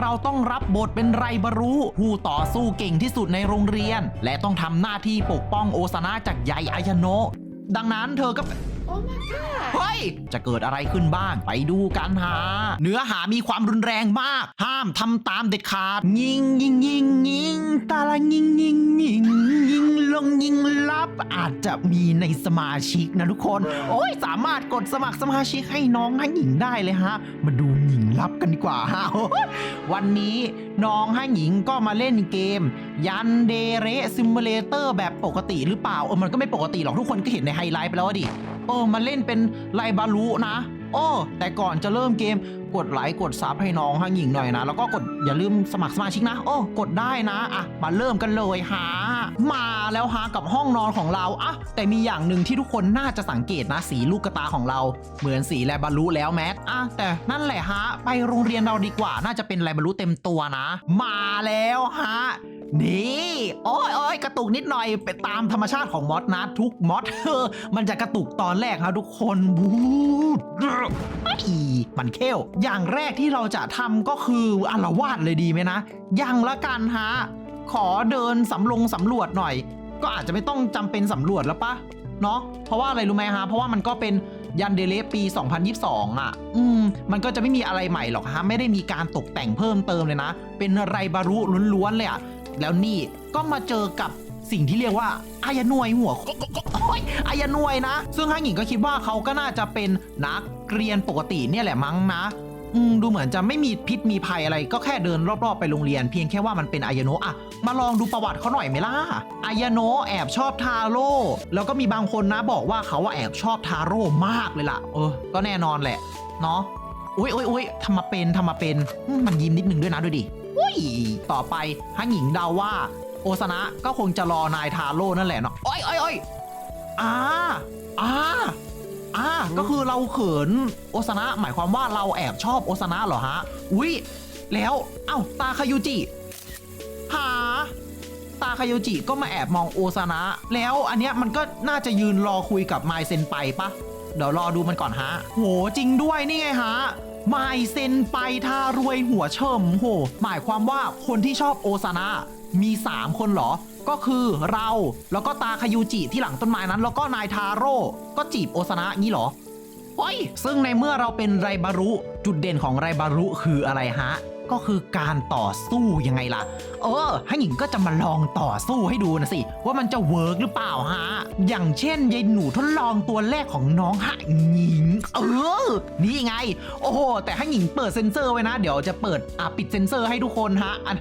เราต้องรับบทเป็นไรบรู้ผู้ต่อสู้เก่งที่สุดในโรงเรียน และต้องทำหน้าที่ปกป้องโอซานะจากยายอายโนะดังนั้นเธอก็ Oh my god เฮ้ย จะเกิดอะไรขึ้นบ้างไปดูกันหาเนื้อหามีความรุนแรงมาก ห้ามทำตามเด็ดขาด ยิงยิงยิงยิงตาละยิงยิงยิงยิงลงยิงลับอาจจะมีในสมาชิกนะทุกคน โอ้ยสามารถกดสมัครสมาชิกให้น้องให้หญิงได้เลยฮะ มาดูหญิงลับกันดีกว่าฮะวันนี้ น้องให้หญิงก็มาเล่นเกม ยันเดเรซิมูเลเตอร์แบบปกติหรือเปล่า เออมันก็ไม่ปกติหรอกทุกคนก็เห็นในไฮไลท์ไปแล้วดิ เออมาเล่นเป็นไลบารุนะ โอ้แต่ก่อนจะเริ่มเกมกดไลค์กดซับให้น้องฮังหญิงหน่อยนะ แล้วก็กดอย่าลืมสมัครสมาชิกนะ โอ้กดได้นะอะมาเริ่มกันเลยฮะมาแล้วฮะกับห้องนอนของเราอะแต่มีอย่างหนึ่งที่ทุกคนน่าจะสังเกตนะสีลูกกระตาของเรา เหมือนสีไลบารุแล้วแมทอะแต่นั่นแหละฮะไปโรงเรียนเราดีกว่า น่าจะเป็นไลบารุเต็มตัวนะ มาแล้วฮะนี่โอ้ยโอ้ยกระตุกนิดหน่อยไปตามธรรมชาติของมอสนะทุกมอสเออมันจะกระตุกตอนแรกครับทุกคนบูดไม่มันเข้วอย่างแรกที่เราจะทำก็คืออารวาสเลยดีไหมนะ ยังละกันฮะ ขอเดินสำลงสำรวจหน่อย ก็อาจจะไม่ต้องจำเป็นสำรวจแล้วปะเนาะเพราะว่าอะไรรู้ไหมฮะ เพราะว่ามันก็เป็นยันเดเลปี 2022 อะ อืม มันก็จะไม่มีอะไรใหม่หรอกฮะ ไม่ได้มีการตกแต่งเพิ่มเติมเลยนะ เป็นไรบารุล้วนๆเลยอะ แล้วนี่ก็มาเจอกับสิ่งที่เรียกว่าอายนวยหัวอ้ยอายนวยนะ ซึ่งฮังหญิงก็คิดว่าเขาก็น่าจะเป็นนัก เรียนปกติเนี่ยแหละมั้งนะอืมดูเหมือนจะไม่มีพิษมีภัยอะไร ก็แค่เดินรอบๆไปโรงเรียน เพียงแค่ว่ามันเป็นอายาโนะอะมาลองดูประวัติเขาหน่อยไหมล่ะอายาโนะแอบชอบทาโร่แล้วก็มีบางคนนะบอกว่าเขาว่าแอบชอบทาโร่มากเลยล่ะ เออ ก็แน่นอนแหละ เนาะอุ้ยอุ้ยอุ้ยทำมาเป็นทำมาเป็นมันยิ้มนิดนึงด้วยนะดูดิอุ้ยต่อไปฮังหญิงเดาว่า โอซานะก็คงจะรอนายทาโร่นั่นแหละเนาะโอ้ยโอ้ยโอ้ยอ่าอ่า อ่าก็คือเราเขินโอซานะหมายความว่าเราแอบชอบโอซานะเหรอฮะ อุ้ยแล้ว เอ้า ตาคายุจิ หา ตาคายุจิก็มาแอบมองโอซานะ แล้วอันเนี้ยมันก็น่าจะยืนรอคุยกับไมเซนไปปะ เดี๋ยวรอดูมันก่อนฮะ โห จริงด้วยนี่ไงฮะไมเซนไปท่ารวยหัวเฉิมโห หมายความว่าคนที่ชอบโอซานะมี 3 คนเหรอ ก็คือเราแล้วก็ตาคายูจิที่หลังต้นไม้นั้น แล้วก็นายทาโร่ก็จีบโอซานะงี้เหรอเฮ้ยซึ่งในเมื่อเราเป็นไรบารุ จุดเด่นของไรบารุคืออะไรฮะ ก็คือการต่อสู้ยังไงล่ะ เออให้หญิงก็จะมาลองต่อสู้ให้ดูนะสิ ว่ามันจะเวิร์กหรือเปล่าฮะ อย่างเช่นยายหนูทดลองตัวแรกของน้องฮะหญิง เออ นี่ไง โอ้โห แต่ให้หญิงเปิดเซ็นเซอร์ไว้นะ เดี๋ยวจะเปิดอะปิดเซ็นเซอร์ให้ทุกคนฮะอัน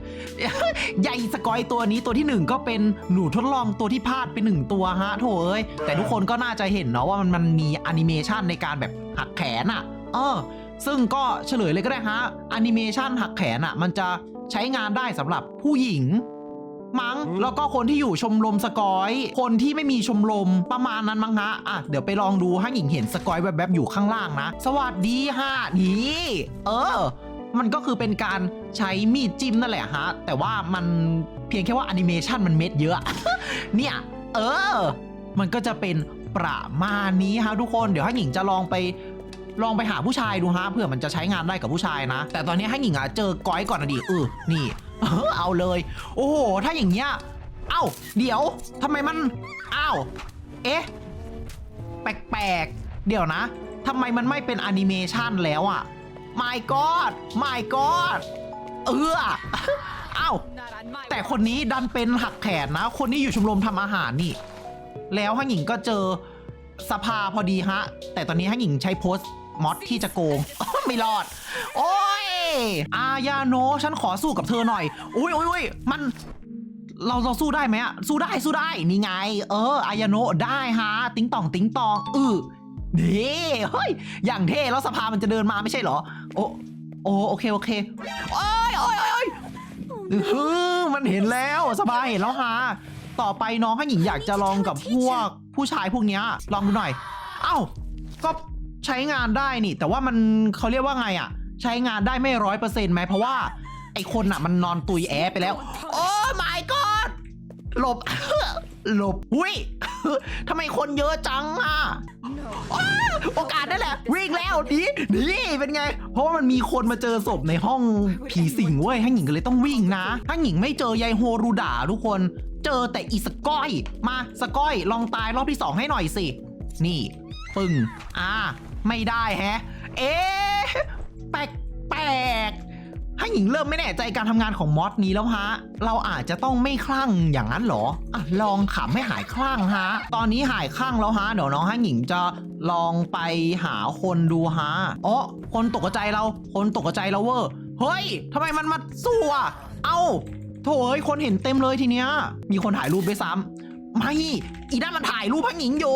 ใหญ่สกอยตัวนี้ตัวที่หนึ่งก็เป็นหนูทดลองตัวที่พลาดไปหนึ่งตัวฮะโถเอ้ยแต่ทุกคนก็น่าจะเห็นเนาะว่ามันมันมีแอนิเมชันในการแบบหักแขนอะ่ะ เออ ซึ่งก็เฉลยเลยก็ได้ฮะแอนิเมชันหักแขนอะ่ะ มันจะใช้งานได้สำหรับผู้หญิงมั้งแล้วก็คนที่อยู่ชมรมสกอย คนที่ไม่มีชมรมประมาณนั้นมั้งฮะอะเดี๋ยวไปลองดูให้หญิงเห็นสกอยแวบๆอยู่ข้างล่างนะ สวัสดีฮะนี่เออ มันก็คือเป็นการใช้มีดจิ้มนั่นแหละฮะ แต่ว่ามันเพียงแค่ว่าแอนิเมชันมันเม็ดเยอะ เนี่ย เออ มันก็จะเป็นประมาณนี้ฮะทุกคน เดี๋ยวให้หญิงจะลองไป ลองไปหาผู้ชายดูฮะเผื่อมันจะใช้งานได้กับผู้ชายนะ แต่ตอนนี้ให้หญิงอะเจอก้อยก่อนนะดิเออนี่เออเอาเลย โอ้โหถ้าอย่างเงี้ยเอ้าเดี๋ยวทำไมมันอ้าวเอ๊ะแปลกๆเดี๋ยวนะทำไมมันไม่เป็นแอนิเมชันแล้วอะ my god my god เออเอ้าแต่คนนี้ดันเป็นหักแขนนะ คนนี้อยู่ชมรมทำอาหารนี่ แล้วฮั่งหญิงก็เจอสภาพอดีฮะ แต่ตอนนี้ฮั่งหญิงใช้โพสต์ มอดที่จะโกง ไม่รอด โอ้ย อายาโนะฉันขอสู้กับเธอหน่อย อุ้ยอุ้ยอุ้ยมันเราเราสู้ได้ไหมอะสู้ได้สู้ได้นี่ไง เอออายาโนะได้ฮะ ติ๊งตองติ๊งตองเออนี่เฮ้ยอย่างเท่แล้วสภามันจะเดินมาไม่ใช่เหรอ โอ้โอ้โอเคโอเคโอ้ยโอ้ยโอ้ยโอ้ยฮึมันเห็นแล้วสบายเห็นแล้วฮะต่อไปน้องให้หญิงอยากจะลองกับพวกผู้ชายพวกเนี้ยลองดูหน่อย เอ้าก็ ใช้งานได้นี่ แต่ว่ามันเขาเรียกว่าไงอะใช้งานได้ไม่ร้อยเปอร์เซ็นต์ไหมเพราะว่าไอคนอะมันนอนตุยแอไปแล้ว โอ้ my god หลบ หลบอุ้ยทำไมคนเยอะจังอะโอกาสนั่นแหละ วิ่งแล้วนีหนีเป็นไง เพราะว่ามันมีคนมาเจอศพในห้องผีสิงเว้ยฮั่งหญิงก็เลยต้องวิ่งนะฮั่งหญิงไม่เจอยายโฮรูดาทุกคน เจอแต่อีสก้อย มาสก้อย ลองตายรอบที่สองให้หน่อยสิ นี่ ปึ้งอ่า ไม่ได้แฮะ เอ๊ะแปลกแปลกให้หญิงเริ่มไม่แน่ใจการทำงานของมอสนี้แล้วฮะ เราอาจจะต้องไม่คลั่งอย่างนั้นเหรออะลองขำให้หายคลั่งฮะ ตอนนี้หายคลั่งแล้วฮะ เดี๋ยวน้องให้หญิงจะลองไปหาคนดูฮะอ๋อคนตกใจเรา คนตกใจเราเวอร์ เฮ้ยทำไมมันมาสู้อะ เอ้าโถเอ้ยคนเห็นเต็มเลยทีเนี้ย มีคนถ่ายรูปด้วยซ้ำไม่ อีนั่นมันถ่ายรูปพังหญิงอยู่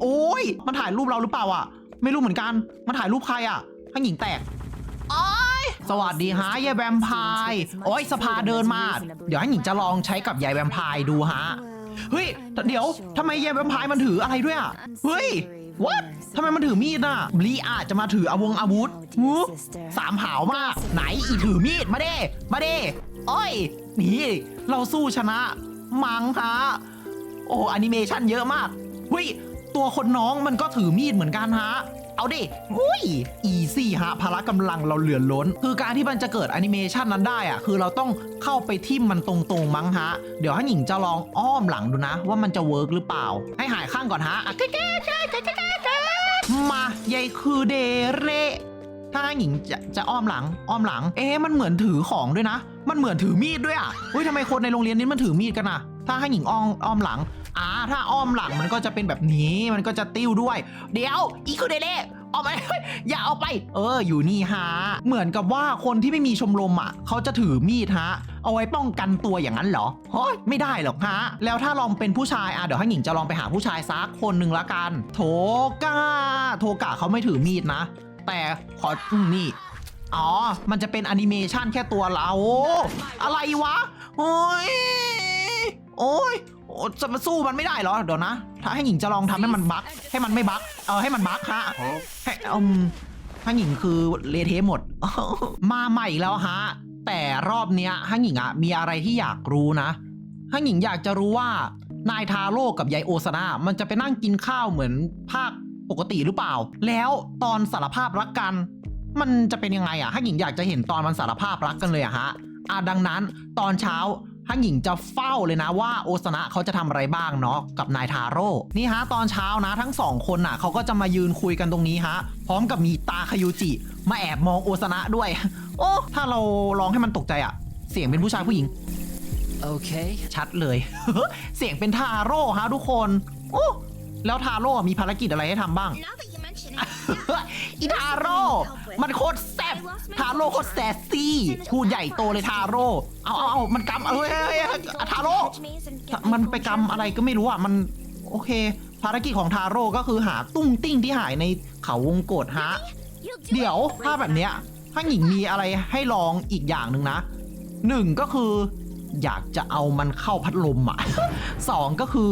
โอ้ย มันถ่ายรูปเราหรือเปล่าอะ ไม่รู้เหมือนกัน มันถ่ายรูปใครอะพังหญิงแตกโอ้ยสวัสดีฮะยายแวมไพร์โอ้ยสภาเดินมา เดี๋ยวให้หญิงจะลองใช้กับยายแวมไพร์ดูฮะ เฮ้ย เดี๋ยวทำไมยายแวมไพร์มันถืออะไรด้วยอะ เฮ้ย what ทำไมมันถือมีดอะลีอาจจะมาถืออาวงอาวุธหูสามหาวมาก ไหนอีถือมีดมาเด้ มาเด้โอ้ยนี่เราสู้ชนะ มังฮะ โอ้แอนิเมชันเยอะมากเฮ้ย ตัวคนน้องมันก็ถือมีดเหมือนกันฮะ เอาดิหุ้ยอีซี่ฮะพละกำลังเราเหลือล้น คือการที่มันจะเกิดแอนิเมชันนั้นได้อะคือเราต้องเข้าไปทิมมันตรงๆมั้งฮะ เดี๋ยวให้หญิงจะลองอ้อมหลังดูนะ ว่ามันจะเวิร์กหรือเปล่า ให้หายข้างก่อนฮะอะแก๊กแก๊กแก๊กแก๊กแก๊กแก๊กมายายคือเดเรถ้าให้หญิงจะจะอ้อมหลังอ้อมหลัง เอ๊ะมันเหมือนถือของด้วยนะ มันเหมือนถือมีดด้วยอะเฮ้ยทำไมคนในโรงเรียนนี้มันถือมีดกันอะ ถ้าให้หญิงอ้อมอ้อมหลัง อ่าถ้าอ้อมหลังมันก็จะเป็นแบบนี้มันก็จะติ้วด้วย เดี๋ยวอีคือเดเล่ออกไปอย่าเอาไป เออ อยู่นี่ฮะ เหมือนกับว่าคนที่ไม่มีชมรมอะ เขาจะถือมีดฮะ เอาไว้ป้องกันตัวอย่างนั้นเหรอเฮ้ยไม่ได้หรอกฮะ แล้วถ้าลองเป็นผู้ชายอะ เดี๋ยวให้หญิงจะลองไปหาผู้ชายสักคนหนึ่งละกัน โทกาโทกาเขาไม่ถือมีดนะ แต่ขออนี่ อ๋อ มันจะเป็นแอนิเมชันแค่ตัวเรา อะไรวะ โอ้ย โอ้ย โอ้จะมาสู้มันไม่ได้เหรอ เดี๋ยวนะ ถ้าให้หญิงจะลองทำให้มันบั๊กให้มันไม่บั๊กเออให้มันบั๊กฮะให้อืมฮังหญิงคือเละเทะหมด มาใหม่อีกแล้วฮะ แต่รอบเนี้ยฮังหญิงอะมีอะไรที่อยากรู้นะฮังหญิงอยากจะรู้ว่านายทาโร่กับยายโอซาน่ามันจะไปนั่งกินข้าวเหมือนภาคปกติหรือเปล่า แล้วตอนสารภาพรักกัน มันจะเป็นยังไงอะฮังหญิงอยากจะเห็นตอนมันสารภาพรักกันเลยอะฮะอะดังนั้นตอนเช้าฮังหญิงจะเฝ้าเลยนะว่าโอซานะเขาจะทำอะไรบ้างเนาะกับนายทาโร่นี่ฮะตอนเช้านะทั้งสองคนน่ะเขาก็จะมายืนคุยกันตรงนี้ฮะ พร้อมกับมีตาคายูจิมาแอบมองโอซานะด้วย โอ้ถ้าเราลองให้มันตกใจอะเสียงเป็นผู้ชายผู้หญิง Okay. ชัดเลย เสียงเป็นทาโร่ฮะทุกคน โอ้แล้วทาโร่มีภารกิจอะไรให้ทำบ้าง อีทาโร่ มันโคตรแซ่บทาโร่โคตรแซสซี่พูดใหญ่โตเลยทาโร่ เอาเอาเอามันกำเอ้ยเอ้ยเอ้ยทาโร่ มันไปกำอะไรก็ไม่รู้อะ มันโอเค ภารกิจของทาโร่ก็คือหาตุ้งติ้งที่หายในเขาวงกฏฮะ เดี๋ยวถ้าแบบเนี้ยถ้าหญิงมีอะไรให้ลองอีกอย่างหนึ่งนะหนึ่งก็คือ อยากจะเอามันเข้าพัดลมอะ สองก็คือ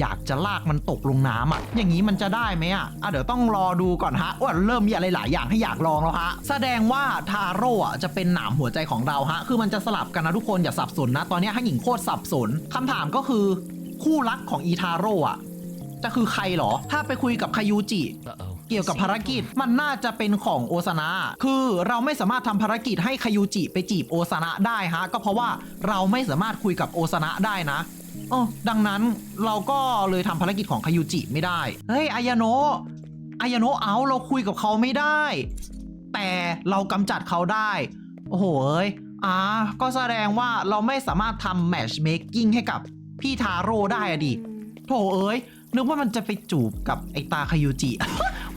อยากจะลากมันตกลงน้ำอะ อย่างนี้มันจะได้ไหมอะอะเดี๋ยวต้องรอดูก่อนฮะว่าเริ่มมีอะไรหลายอย่างให้อยากลองแล้วฮะ แสดงว่าทาโร่อะจะเป็นหนามหัวใจของเราฮะ คือมันจะสลับกันนะทุกคนอย่าสับสนนะ ตอนนี้ให้หญิงโคตรสับสนคำถามก็คือคู่รักของอีทาโร่อะจะคือใครเหรอ ถ้าไปคุยกับคายูจิ Uh-oh. เกี่ยวกับภารกิจมันน่าจะเป็นของโอซานะ คือเราไม่สามารถทำภารกิจให้คายูจิไปจีบโอซานะได้ฮะ ก็เพราะว่าเราไม่สามารถคุยกับโอซานะได้นะ อ๋อดังนั้นเราก็เลยทำภารกิจของคายูจิไม่ได้ เฮ้ย อายาโนะอายาโนะเอาเราคุยกับเขาไม่ได้ แต่เรากำจัดเขาได้ โอ้โหเอ้ยอ่าก็แสดงว่าเราไม่สามารถทำแมชเมคกิ้งให้กับพี่ทาโร่ได้อะดิโถเอ้ย นึกว่ามันจะไปจูบกับไอตาคายูจิ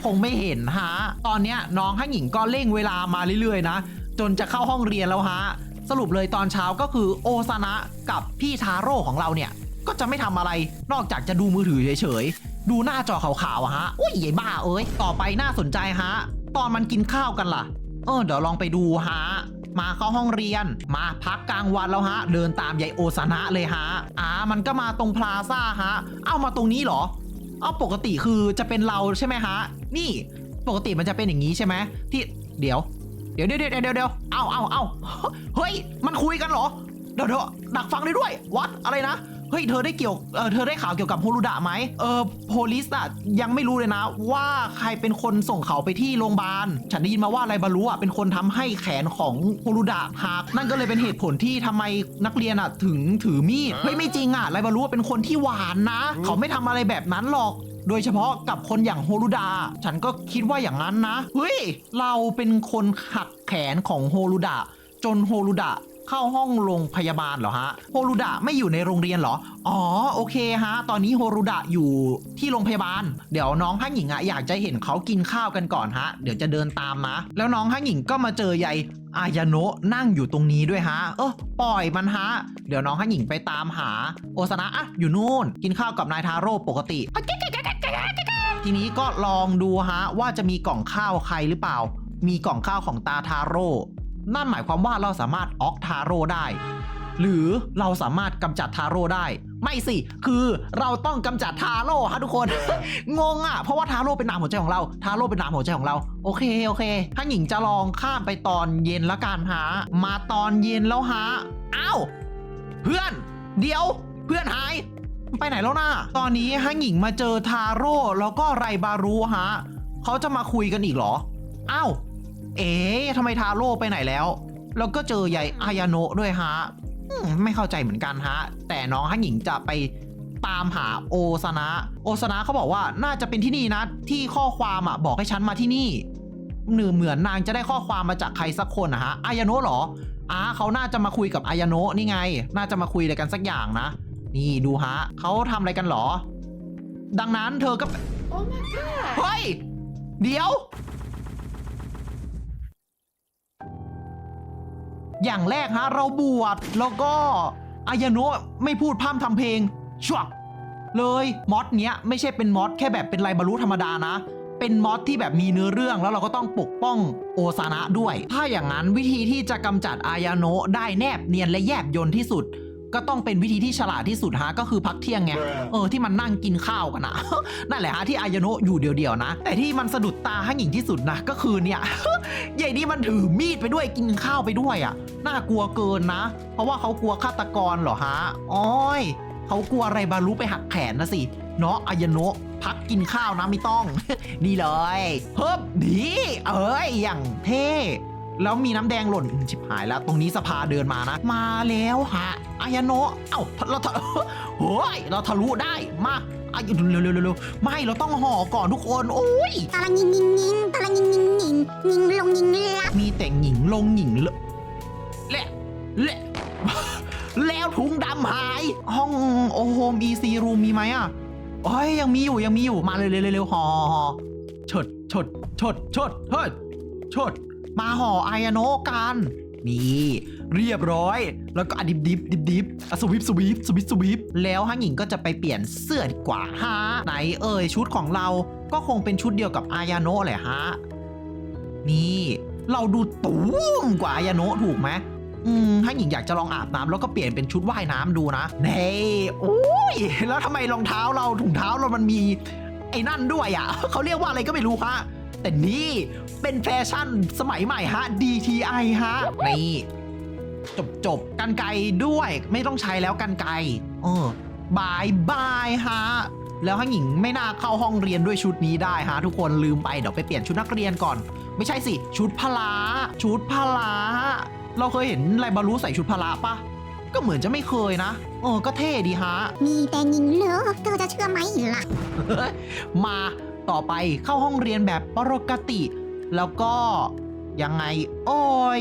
คงไม่เห็นฮะ ตอนเนี้ยน้องฮั่งหญิงก็เร่งเวลามาเรื่อยๆนะ จนจะเข้าห้องเรียนแล้วฮะ สรุปเลยตอนเช้าก็คือโอซานะกับพี่ทาโร่ของเราเนี่ย ก็จะไม่ทำอะไรนอกจากจะดูมือถือเฉยๆ ดูหน้าจอขาวๆอะฮะอุ้ยใหญ่บ้าเอ้ย ต่อไปน่าสนใจฮะ ตอนมันกินข้าวกันล่ะ เออเดี๋ยวลองไปดูฮะ มาเข้าห้องเรียน มาพักกลางวันแล้วฮะ เดินตามยายโอซานะเลยฮะ อ่ามันก็มาตรงพลาซ่าฮะ เอามาตรงนี้เหรอ เอาปกติคือจะเป็นเราใช่ไหมฮะ นี่ปกติมันจะเป็นอย่างนี้ใช่ไหมที่เดี๋ยว เดี๋ยวเดี๋ยวเดี๋ยวเดี๋ยวเดี๋ยวเอาเอาเอาเฮ้ยมันคุยกันเหรอเดี๋ยวเดี๋ยวดักฟังได้ด้วยวัดอะไรนะ เฮ้ยเธอได้เกี่ยวเออเธอได้ข่าวเกี่ยวกับโฮลูดะไหมเออโพลิสอะยังไม่รู้เลยนะ ว่าใครเป็นคนส่งเขาไปที่โรงพยาบาลฉันได้ยินมาว่าไรบารุอะเป็นคนทำให้แขนของโฮลูดะหักนั่นก็เลยเป็นเหตุผลที่ทำไมนักเรียนอะถึงถือมีดเฮ้ยไม่จริงอะไรบารุอะเป็นคนที่หวานนะ เขาไม่ทำอะไรแบบนั้นหรอกโดยเฉพาะกับคนอย่างโฮลูดา ฉันก็คิดว่าอย่างนั้นนะ เฮ้ย เราเป็นคนหักแขนของโฮลูดา จนโฮลูดะ เข้าห้องโรงพยาบาลเหรอฮะโฮลูดะไม่อยู่ในโรงเรียนเหรอ อ๋อโอเคฮะ ตอนนี้โฮลูดะอยู่ที่โรงพยาบาล เดี๋ยวน้องฮั่นหญิงอะอยากจะเห็นเขากินข้าวกันก่อนฮะ เดี๋ยวจะเดินตามนะ แล้วน้องฮั่นหญิงก็มาเจอยายอายาโนะนั่งอยู่ตรงนี้ด้วยฮะ เออปล่อยมันฮะ เดี๋ยวน้องฮั่นหญิงไปตามหา โอซานะอะอยู่นู่น กินข้าวกับนายทาโร่ปกติ ทีนี้ก็ลองดูฮะว่าจะมีกล่องข้าวใครหรือเปล่า มีกล่องข้าวของตาทาโร่ นั่นหมายความว่าเราสามารถออกทาโร่ได้ หรือเราสามารถกำจัดทาโร่ได้ ไม่สิ คือเราต้องกำจัดทาโร่ฮะทุกคน งงอะ เพราะว่าทาโร่เป็นนามหัวใจของเรา ทาโร่เป็นนามหัวใจของเรา โอเค โอเคถ้าหญิงจะลองข้ามไปตอนเย็นละกันฮะ มาตอนเย็นแล้วฮะ อ้าว เพื่อน เดี๋ยว เพื่อนหายไปไหนแล้วนะตอนนี้ฮังหญิงมาเจอทาโร่แล้วก็ไรบารุฮะ เขาจะมาคุยกันอีกเหรอ อ้าว เอ๊ะทำไมทาโร่ไปไหนแล้ว แล้วก็เจอยายอายาโนะด้วยฮะอืมไม่เข้าใจเหมือนกันฮะ แต่น้องฮังหญิงจะไปตามหาโอซานะ โอซานะเขาบอกว่าน่าจะเป็นที่นี่นะ ที่ข้อความอะบอกให้ฉันมาที่นี่หนือเหมือนนางจะได้ข้อความมาจากใครสักคนนะฮะอายาโนะเหรออ่าเขาน่าจะมาคุยกับอายาโนะนี่ไง น่าจะมาคุยอะไรกันสักอย่างนะ นี่ดูฮะเขาทำอะไรกันเหรอ ดังนั้นเธอก็ โอ้ my god เฮ้ย เดี๋ยว อย่างแรกฮะ เราบวชแล้วก็อายาโนะไม่พูดพร่ำทำเพลงชวกเลยมอดเนี้ยไม่ใช่เป็นมอดแค่แบบเป็นไรบรรลุธรรมดานะ เป็นมอดที่แบบมีเนื้อเรื่องแล้วเราก็ต้องปกป้องโอซานะด้วย ถ้าอย่างนั้นวิธีที่จะกำจัดอายาโนะได้แนบเนียนและแยบยนที่สุด ก็ต้องเป็นวิธีที่ฉลาดที่สุดฮะก็คือพักเที่ยงไงเออที่มันนั่งกินข้าวกันนะนั่นแหละฮะที่อายาโนะอยู่เดียวๆนะ แต่ที่มันสะดุดตาให้หญิงที่สุดนะก็คือเนี่ยใหญ่นี่มันถือมีดไปด้วยกินข้าวไปด้วยอะน่ากลัวเกินนะ เพราะว่าเขากลัวฆาตกรเหรอฮะอ้อยเขากลัวอะไรบารุไปหักแขนนะสิเนาะอายาโนะพักกินข้าวนะไม่ต้อง นี่เลยเฮ้บดีเอ้ยอย่างเท่ แล้วมีน้ำแดงหล่นอืมชิบหายแล้ว ตรงนี้สภาเดินมานะ มาแล้วฮะอายาโนะเอ้าเราทะโอ้ยเราทะลุได้มาอะเร็วเร็วเร็วเร็วไม่เราต้องห่อก่อนทุกคนโอ้ยตะละงิงงิงงิงตะละงิงงิงงิงงิงลงงิงลับมีแต่หญิงลงหญิงเลเละเละแล้วถุงดำหาย ห้องโอโฮมอีซีรูมมีไหมอะโอ้ยยังมีอยู่ยังมีอยู่มาเร็วเร็วเร็วเร็วห่อห่อชดชดชดชดเฮ้ยชด มาห่อไอายาโนะกันนี่เรียบร้อย แล้วก็อดิบดิบดิบดิบสวิปสวิปสวิปสวิปแล้วฮังหญิงก็จะไปเปลี่ยนเสื้อดีกว่าฮะไหนเอ่ยชุดของเราก็คงเป็นชุดเดียวกับอายาโนะแหละฮะนี่เราดูตูมกว่าอายาโนะถูกไหมอืมถ้าหญิงอยากจะลองอาบน้ำแล้วก็เปลี่ยนเป็นชุดว่ายน้ำดูนะเน่โอ้ยแล้วทำไมรองเท้าเราถุงเท้าเรามันมีไอ้นั่นด้วยอะเขาเรียกว่าอะไรก็ไม่รู้ฮะ แต่นี่เป็นแฟชั่นสมัยใหม่ฮะ DTI ฮะ นี่ จบจบกันไกลด้วย ไม่ต้องใช้แล้วกันไกลเออบายบายฮะ แล้วฮังหญิงไม่น่าเข้าห้องเรียนด้วยชุดนี้ได้ฮะ ทุกคนลืมไปเดี๋ยวไปเปลี่ยนชุดนักเรียนก่อน ไม่ใช่สิ ชุดพละชุดพละเราเคยเห็นไรบารุใส่ชุดพละปะก็เหมือนจะไม่เคยนะเออก็เท่ดีฮะ มีแต่งิงเหรอเธอจะเชื่อไหมล่ะ มา ต่อไปเข้าห้องเรียนแบบปกติ แล้วก็ยังไง โอ้ย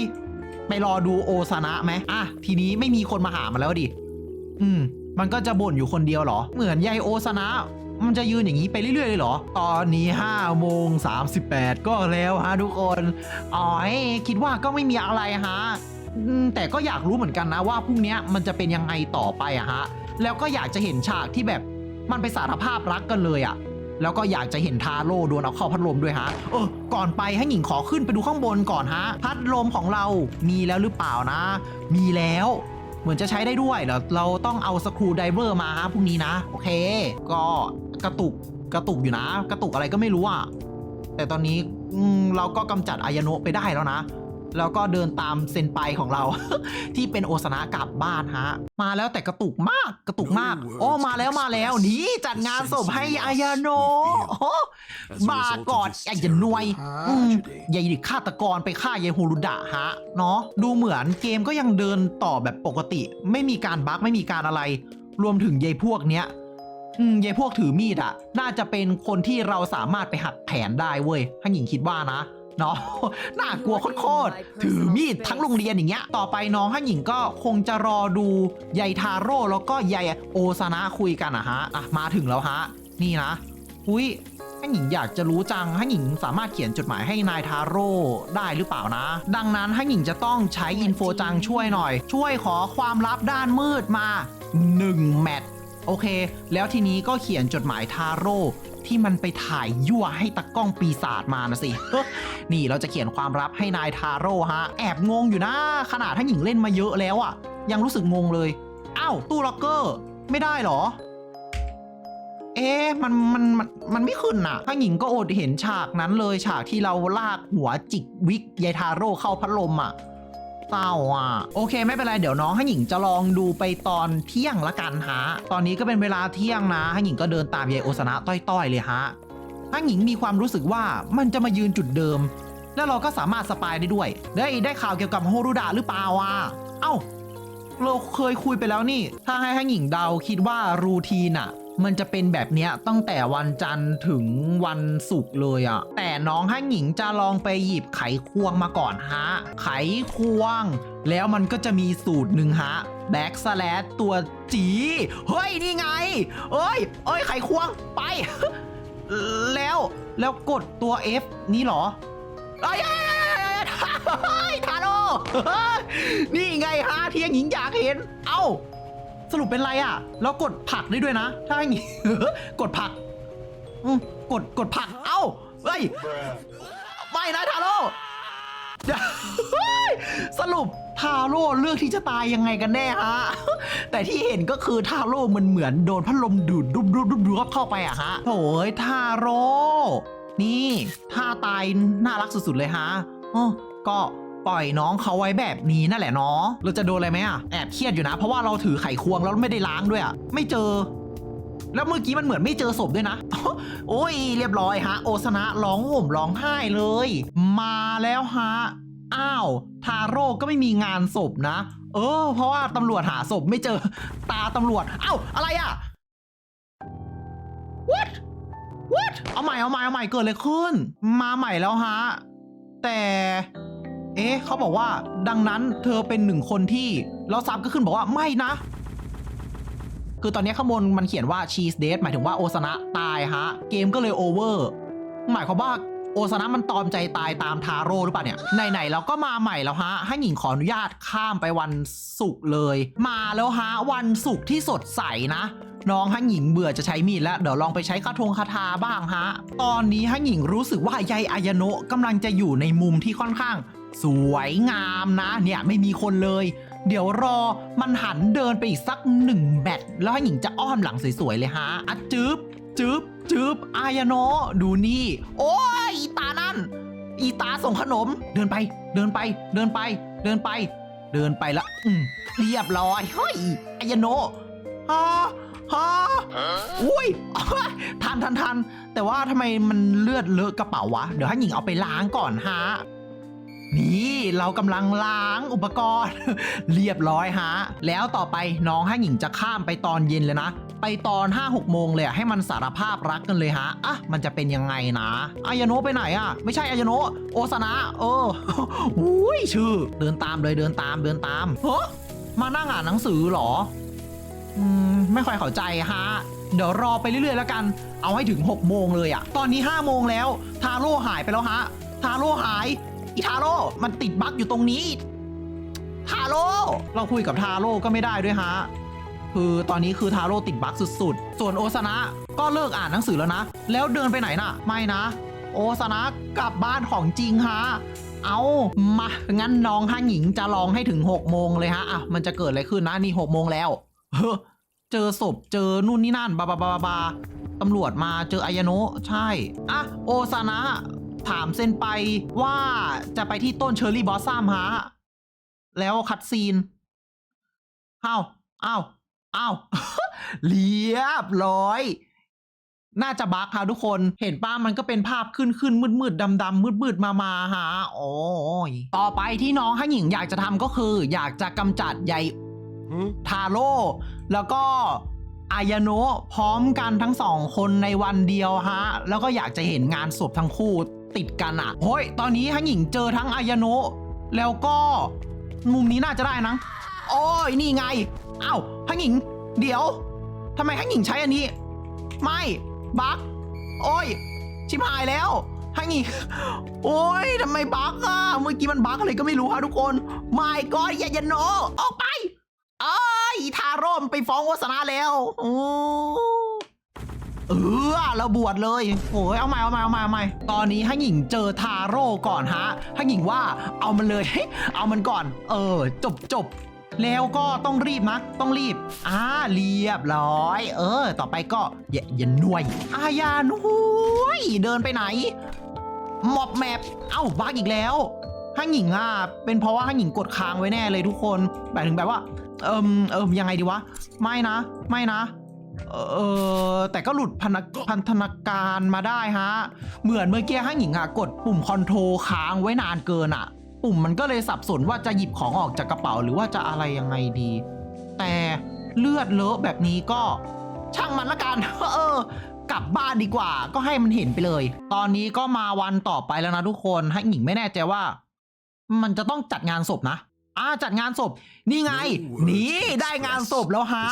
ไปรอดูโอซานะไหมอะ ทีนี้ไม่มีคนมาหามันแล้วดิ อืม มันก็จะบ่นอยู่คนเดียวเหรอ เหมือนยายโอซานะมันจะยืนอย่างนี้ไปเรื่อยๆเลยเหรอ ตอนนี้5โมง38 ก็แล้วฮะทุกคน อ๋อยคิดว่าก็ไม่มีอะไรฮะ แต่ก็อยากรู้เหมือนกันนะว่าพรุ่งนี้มันจะเป็นยังไงต่อไปอะฮะ แล้วก็อยากจะเห็นฉากที่แบบมันไปสารภาพรักกันเลยอะ แล้วก็อยากจะเห็นทาโร่โดนเอาเข้าพัดลมด้วยฮะเออก่อนไปให้หญิงขอขึ้นไปดูข้างบนก่อนฮะ พัดลมของเรามีแล้วหรือเปล่านะ มีแล้วเหมือนจะใช้ได้ด้วยเดี๋ยวเราต้องเอาสครูไดเวอร์มาฮะพรุ่งนี้นะ โอเค ก็กระตุกกระตุกอยู่นะ กระตุกอะไรก็ไม่รู้อะแต่ตอนนี้เราก็กำจัดอายโนะไปได้แล้วนะ แล้วก็เดินตามเซนไปของเรา ที่เป็นโอสนะกลับบ้านฮะ มาแล้วแต่กระตุกมากกระตุกมากโอ้มาแล้วมาแล้วนี่จัดงานศพให้อายาโนะโอ้มาก่อนไอ้ยันนวยอืมยายฆาตกรไปฆ่ายายฮูรุดะฮะเนาะดูเหมือนเกมก็ยังเดินต่อแบบปกติ ไม่มีการบั๊กไม่มีการอะไร รวมถึงยายพวกเนี้ยอืมยายพวกถือมีดอะน่าจะเป็นคนที่เราสามารถไปหักแผนได้เว้ยถ้าหญิงคิดว่านะเนาะน่ากลัวโคตรๆถือมีดทั้งโรงเรียนอย่างเงี้ย ต่อไปน้องฮันหญิงก็คงจะรอดูยายทาโร่แล้วก็ยายโอซานะคุยกันอะฮะอะมาถึงแล้วฮะ นี่นะ อุ้ยฮันหญิงอยากจะรู้จังฮันหญิงสามารถเขียนจดหมายให้นายทาโร่ได้หรือเปล่านะ ดังนั้นฮันหญิงจะต้องใช้อินโฟจังช่วยหน่อย ช่วยขอความลับด้านมืดมา1แมตช์โอเค แล้วทีนี้ก็เขียนจดหมายทาโร่ ที่มันไปถ่ายยั่วให้ตะกล้องปีศาจมานะสิ นี่เราจะเขียนความลับให้นายทาโร่ฮะ แอบงงอยู่นะ ขนาดถ้านหญิงเล่นมาเยอะแล้วอะยังรู้สึกงงเลย อ้าว ตู้ล็อกเกอร์ ไม่ได้หรอ เอ๊ะมันมันมันมันไม่ขึ้นน่ะถ้านหญิงก็อดเห็นฉากนั้นเลยฉากที่เราลากหัวจิกวิกยายทาโร่เข้าพัดลมอะ เศร้าอะ โอเค ไม่เป็นไร เดี๋ยวน้องให้หญิงจะลองดูไปตอนเที่ยงละกันฮะ ตอนนี้ก็เป็นเวลาเที่ยงนะให้หญิงก็เดินตามยายโอซานะต้อยๆเลยฮะถ้าหญิงมีความรู้สึกว่ามันจะมายืนจุดเดิม แล้วเราก็สามารถสปายได้ด้วย ได้ได้ข่าวเกี่ยวกับโฮรุดะหรือเปล่าอะเอ้าเราเคยคุยไปแล้วนี่ ถ้าให้ให้หญิงเดาคิดว่ารูทีนอะ มันจะเป็นแบบเนี้ยตั้งแต่วันจันทร์ถึงวันศุกร์เลยอะแต่น้องให้หญิงจะลองไปหยิบไขควงมาก่อนฮะ ไขควง แล้วมันก็จะมีสูตรหนึ่งฮะแบ็กสแลตตัวจีเฮ้ย นี่ไง เอ้ย เอ้ย ไขควงไป แล้วแล้วกดตัว F นี่เหรอเอ้ยเอ้ยเอ้ยเอ้เฮ้ยทาโร่นี่ไงฮะที่ยังหญิงอยากเห็น เอ้า สรุปเป็นไรอะ แล้วกดผักได้ด้วยนะ ถ้าอย่างงี้ กดผักอืมกดกดผัก เอ้าเฮ้ย ไม่นะทาโร่เดี๋ยวเฮ้ยสรุปทาโร่เลือกที่จะตายยังไงกันแน่ฮะ แต่ที่เห็นก็คือทาโร่มันเหมือนโดนพัดลมดูดดุบดุบดุบดุบเข้าไปอะฮะโถ่ยทาโร่นี่ท่าตายน่ารักสุดๆเลยฮะอ้อก็ ปล่อยน้องเขาไว้แบบนี้นั่นแหละเนาะเราจะโดนอะไรไหมอะแอบเครียดอยู่นะ เพราะว่าเราถือไขควงแล้วไม่ได้ล้างด้วยอะไม่เจอ แล้วเมื่อกี้มันเหมือนไม่เจอศพด้วยนะ โอ้ยเรียบร้อยฮะ โอสนะร้องห่มร้องไห้เลย มาแล้วฮะอ้าวทาโร่ก็ไม่มีงานศพนะ เออ เพราะว่าตำรวจหาศพไม่เจอตาตำรวจเอ้าอะไรอะ what what เอาใหม่เอาใหม่เอาใหม่เกิดอะไรขึ้น มาใหม่แล้วฮะ แต่ เอ๊ะเขาบอกว่า ดังนั้นเธอเป็นหนึ่งคนที่แล้วซับก็ขึ้นบอกว่าไม่นะ คือตอนนี้ข้างบนมันเขียนว่า cheese day หมายถึงว่าโอซานะตายฮะ เกมก็เลยโอเวอร์หมายความว่าโอซานะมันตอมใจตายตามทาโร่หรือเปล่าเนี่ยไหนๆเราก็มาใหม่แล้วฮะ ให้หญิงขออนุญาตข้ามไปวันศุกร์เลย มาแล้วฮะ วันศุกร์ที่สดใสนะน้องฮันหญิงเบื่อจะใช้มีดแล้ว เดี๋ยวลองไปใช้คาทงคาทาบ้างฮะ ตอนนี้ฮันหญิงรู้สึกว่ายายอายโนะกำลังจะอยู่ในมุมที่ค่อนข้าง สวยงามนะเนี่ยไม่มีคนเลย เดี๋ยวรอมันหันเดินไปอีกสักหนึ่งแบตแล้วให้หญิงจะอ้อมหลังสวยๆเลยฮะอะจึ๊บจึ๊บจึ๊บอายาโนะดูนี่ โอ้ยอีตานั่น อีตาส่งขนม เดินไป เดินไป เดินไป เดินไป เดินไปละอืมเรียบร้อยเฮ้ยอายาโนะฮะฮะอุ้ยทันทันทันแต่ว่าทำไมมันเลือดเลอะกระเป๋าวะ เดี๋ยวให้หญิงเอาไปล้างก่อนฮะ นี่เรากำลังล้างอุปกรณ์ เรียบร้อยฮะ แล้วต่อไปน้องห้าหญิงจะข้ามไปตอนเย็นเลยนะ ไปตอน 5 6 โมงเลยอะให้มันสารภาพรักกันเลยฮะ อะ มันจะเป็นยังไงนะอายาโนะไปไหนอะ ไม่ใช่อายาโนะโอซานะเอออุ้ยชื่อ เดินตามเลยเดินตามเดินตามเฮ้มานั่งอ่านหนังสือเหรอ อืม ไม่ค่อยเข้าใจฮะ เดี๋ยวรอไปเรื่อยๆแล้วกัน เอาให้ถึง 6 โมงเลยอะตอนนี้ 5 โมงแล้ว ทาโร่หายไปแล้วฮะ ทาโร่หาย อีทาโร่มันติดบั๊กอยู่ตรงนี้ทาโร่เราคุยกับทาโร่ก็ไม่ได้ด้วยฮะ คือตอนนี้คือทาโร่ติดบั๊กสุดๆ ส่วนโอซานะก็เลิกอ่านหนังสือแล้วนะ แล้วเดินไปไหนน่ะ ไม่นะ โอซานะกลับบ้านของจริงฮะ เอามา งั้นน้องห้าหญิงจะลองให้ถึง6โมงเลยฮะ อะ มันจะเกิดอะไรขึ้นนะ นี่6โมงแล้ว เฮ้เจอศพ เจอนู่นนี่นั่น บาบาบาบาตำรวจมา เจออายาโนะ ใช่ อะ โอซานะ ถามเซนไปว่าจะไปที่ต้นเชอร์รี่บอสซัมฮะ แล้วคัดซีนอ้าวอ้าวอ้าวเรียบร้อย น่าจะบั๊กค่ะทุกคน เห็นป้ามันก็เป็นภาพขึ้นขึ้นมืดมืดดำดำมืดมืดมามาฮะโอ้ยต่อไปที่น้องฮั่นหญิงอยากจะทำก็คือ อยากจะกำจัดใยทาโร่แล้วก็ อายาโนะพร้อมกันทั้งสองคนในวันเดียวฮะ แล้วก็อยากจะเห็นงานศพทั้งคู่ติดกันอะเฮ้ย ตอนนี้ฮันหญิงเจอทั้งอายาโนะแล้วก็มุมนี้น่าจะได้นะโอ้ยนี่ไงอ้าวฮันหญิง เดี๋ยวทำไมฮันหญิงใช้อันนี้ ไม่บั๊กโอ้ย ชิบหายแล้วฮันหญิงโอ้ยทำไมบั๊กอะเมื่อกี้มันบั๊กอะไรก็ไม่รู้ฮะทุกคนไม่ก็ยายาโนออกไป เอ้ยทาโร่มนไปฟ้องวาสนาแล้วโอ้เออเราบวชเลยโอ้ยเอาใหม่เอาใหม่เอาใหม่เอาใหม่ตอนนี้ให้หญิงเจอทาโร่ก่อนฮะให้หญิงว่าเอามันเลยเอามันก่อน เออ จบจบแล้วก็ต้องรีบนะ ต้องรีบ อ่าเรียบร้อย เออ ต่อไปก็อย่าอย่าหน่วยอาญาหน่วยเดินไปไหนหมอบแมปเอ้าบักอีกแล้วฮั่งหญิงอะเป็นเพราะว่าฮั่งหญิงกดค้างไว้แน่เลยทุกคนแบบถึงแบบว่า เอิมเอิมยังไงดีวะ ไม่นะ ไม่นะ เออแต่ก็หลุดพันธพันธนาการมาได้ฮะ เหมือนเมื่อกี้ห้างหญิงอะกดปุ่มคอนโทรลค้างไว้นานเกินอะปุ่มมันก็เลยสับสนว่าจะหยิบของออกจากกระเป๋าหรือว่าจะอะไรยังไงดี แต่เลือดเลอะแบบนี้ก็ช่างมันละกัน เออ กลับบ้านดีกว่า ก็ให้มันเห็นไปเลย ตอนนี้ก็มาวันต่อไปแล้วนะทุกคนให้หญิงไม่แน่ใจว่า มันจะต้องจัดงานศพนะ อ่าจัดงานศพ นี่ไง นี่ได้งานศพแล้วฮะ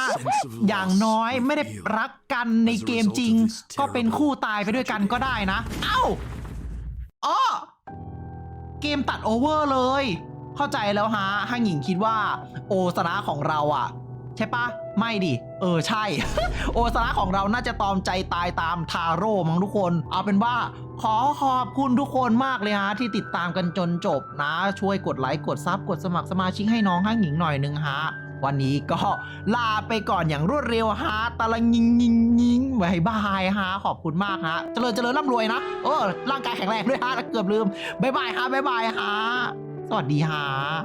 อย่างน้อยไม่ได้รักกันในเกมจริง ก็เป็นคู่ตายไปด้วยกันก็ได้นะ เอ้าอ๋อเกมตัดโอเวอร์เลย เข้าใจแล้วฮะฮังหญิงคิดว่า โอสนะของเราอะ ใช่ปะ ไม่ดิ เออใช่ โอสนะของเราน่าจะตอมใจตายตามทาโร่มั้งทุกคน เอาเป็นว่าขอขอบคุณทุกคนมากเลยฮะ ที่ติดตามกันจนจบนะ ช่วยกดไลค์กดซับกดสมัครสมาชิกให้น้องห้างหญิงหน่อยนึงฮะ วันนี้ก็ลาไปก่อนอย่างรวดเร็วฮะตะละยิงยิงยิงบายบายฮะขอบคุณมากฮะ เจริญเจริญร่ำรวยนะเออร่างกายแข็งแรงด้วยฮะเกือบลืมบายบายฮะบายบายฮะสวัสดีฮะ